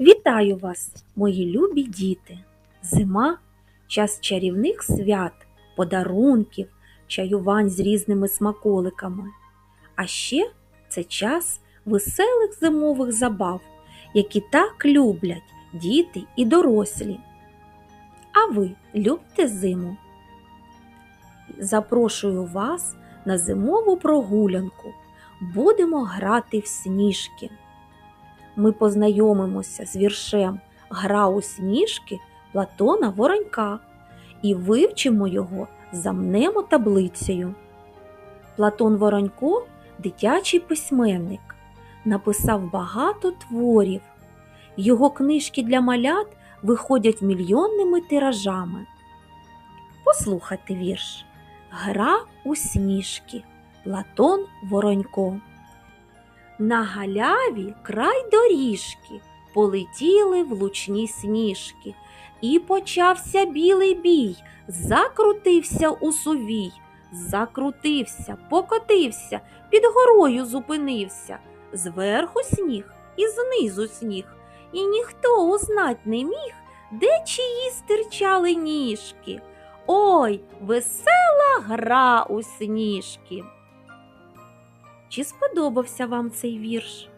Вітаю вас, мої любі діти! Зима час чарівних свят, подарунків, чаювань з різними смаколиками. А ще це час веселих зимових забав, які так люблять діти і дорослі. А ви любите зиму? Запрошую вас на зимову прогулянку. Будемо грати в сніжки ми познайомимося з віршем Гра у сніжки Платона Воронька і вивчимо його за мнемотаблицею. Платон Воронько дитячий письменник, написав багато творів. Його книжки для малят виходять мільйонними тиражами. Послухайте вірш Гра у сніжки Платон Воронько. На галяві край доріжки полетіли влучні сніжки, і почався білий бій, закрутився у сувій, закрутився, покотився, під горою зупинився, зверху сніг і знизу сніг, і ніхто узнать не міг, де чиї стирчали ніжки. Ой, весела гра у сніжки! Чи сподобався вам цей вірш?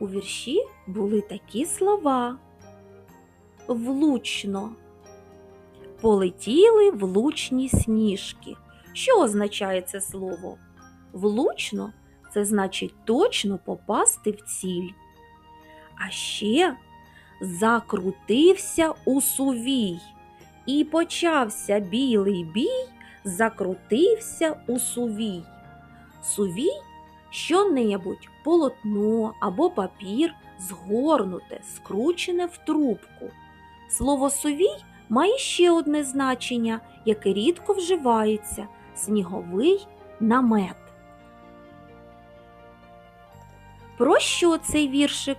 У вірші були такі слова. Влучно. Полетіли влучні сніжки. Що означає це слово? Влучно це значить точно попасти в ціль. А ще закрутився у сувій і почався білий бій закрутився у сувій. Сувій що-небудь, полотно або папір згорнуте, скручене в трубку. Слово сувій має ще одне значення, яке рідко вживається сніговий намет. Про що цей віршик?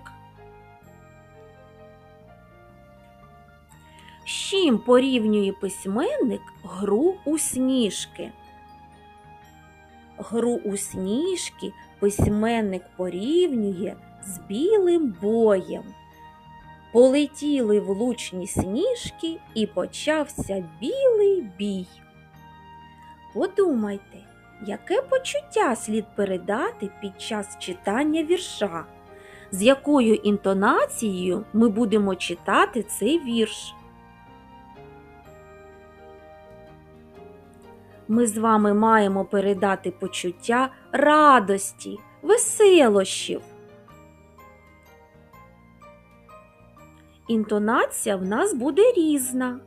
Чим порівнює письменник гру у сніжки? Гру у сніжки письменник порівнює з білим боєм. Полетіли влучні сніжки і почався білий бій. Подумайте, яке почуття слід передати під час читання вірша, з якою інтонацією ми будемо читати цей вірш. Ми з вами маємо передати почуття радості, веселощів. Інтонація в нас буде різна.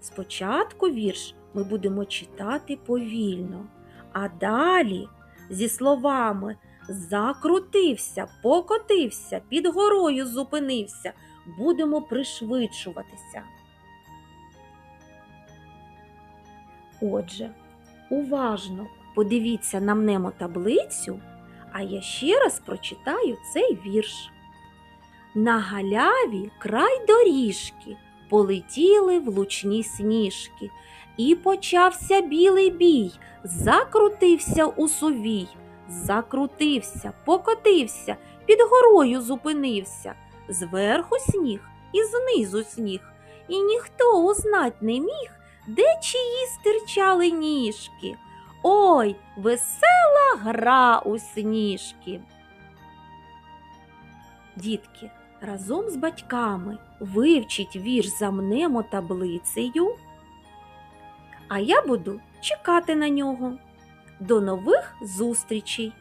Спочатку вірш ми будемо читати повільно, а далі зі словами закрутився, покотився, під горою зупинився, будемо пришвидшуватися. Отже, уважно подивіться на мнемотаблицю, а я ще раз прочитаю цей вірш. На галяві край доріжки полетіли влучні сніжки, і почався білий бій, закрутився у сувій, закрутився, покотився, під горою зупинився, зверху сніг і знизу сніг, і ніхто узнать не міг, де чиї стирчали ніжки. Ой, весела гра у сніжки. Дітки, разом з батьками вивчіть вірш за мнемотаблицею, а я буду чекати на нього. До нових зустрічей!